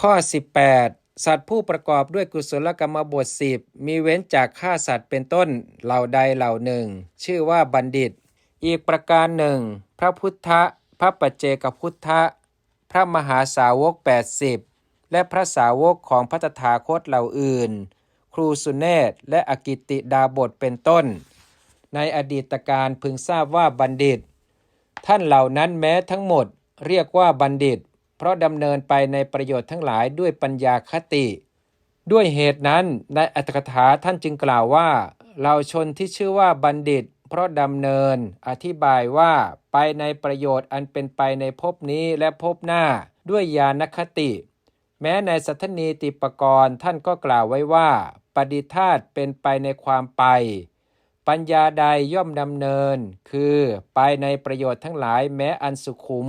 ข้อ 18 สัตว์ผู้ประกอบด้วยกุศลกรรมบทสิบมีเว้นจากฆ่าสัตว์เป็นต้นเหล่าใดเหล่าหนึ่ง ชื่อว่าบัณฑิต อีกประการหนึ่ง พระพุทธ พระปัจเจกพุทธ พระมหาสาวก 80 และพระสาวกของพระตถาคตเหล่าอื่น ครูสุเนศและอกิติดาบทเป็นต้น ในอดีตการพึงทราบว่าบัณฑิต ท่านเหล่านั้นแม้ทั้งหมดเรียกว่าบัณฑิต เพราะดำเนินไปในประโยชน์ทั้งหลายด้วยปัญญาคติ ด้วยเหตุนั้นในอัตถกถาท่านจึงกล่าวว่า เราชนที่ชื่อว่าบัณฑิต เพราะดำเนิน อธิบายว่าไปในประโยชน์อันเป็นไปในภพนี้และภพหน้าด้วยญาณคติ แม้ในสัทนีติปกรณ์ท่านก็กล่าวไว้ว่า ปฏิธาตเป็นไปในความไป ปัญญาใดย่อมดำเนิน คือไปในประโยชน์ทั้งหลายแม้อันสุขุม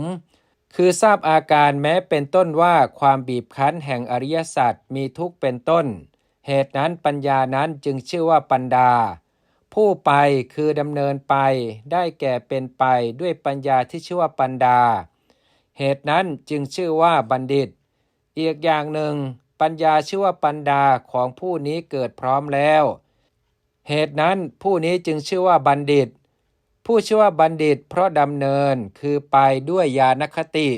คือทราบอาการแม้เป็นต้นว่าความบีบคั้นแห่งอริยสัจมีทุกเป็นต้น เหตุนั้นปัญญานั้นจึงชื่อว่าปัญดา ผู้ไปคือดำเนินไปได้แก่เป็นไปด้วยปัญญาที่ชื่อว่าปัญดา เหตุนั้นจึงชื่อว่าบัณฑิต อีกอย่างหนึ่ง ปัญญาชื่อว่าปัญดาของผู้นี้เกิดพร้อมแล้ว เหตุนั้นผู้นี้จึงชื่อว่าบัณฑิต ผู้ชื่อว่าบัณฑิตเพราะดำเนินคือไปด้วยญาณคติ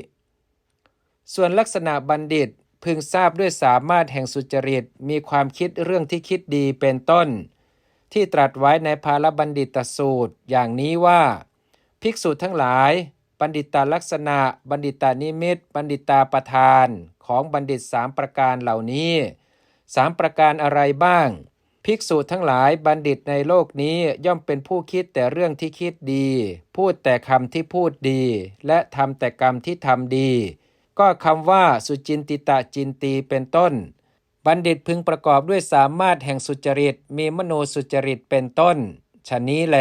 ส่วนลักษณะบัณฑิตพึงทราบด้วยสามารถแห่งสุจริตมีความคิดเรื่องที่คิดดีเป็นต้น ที่ตรัสไว้ในภาลบัณฑิตสูตร อย่างนี้ว่า ภิกษุทั้งหลาย บัณฑิตาลักษณะ บัณฑิตานิมิต บัณฑิตาประธานของบัณฑิตสามประการเหล่านี้สามประการอะไรบ้าง ภิกษุทั้งหลายบัณฑิตในโลกนี้ย่อมเป็นผู้คิดแต่เรื่องที่คิดดี พูดแต่คำที่พูดดี และทำแต่กรรมที่ทำดี ก็คำว่าสุจินติตะจินตีเป็นต้น บัณฑิตพึงประกอบด้วยสามารถแห่งสุจริตมีมโนสุจริตเป็นต้นชะนี้แล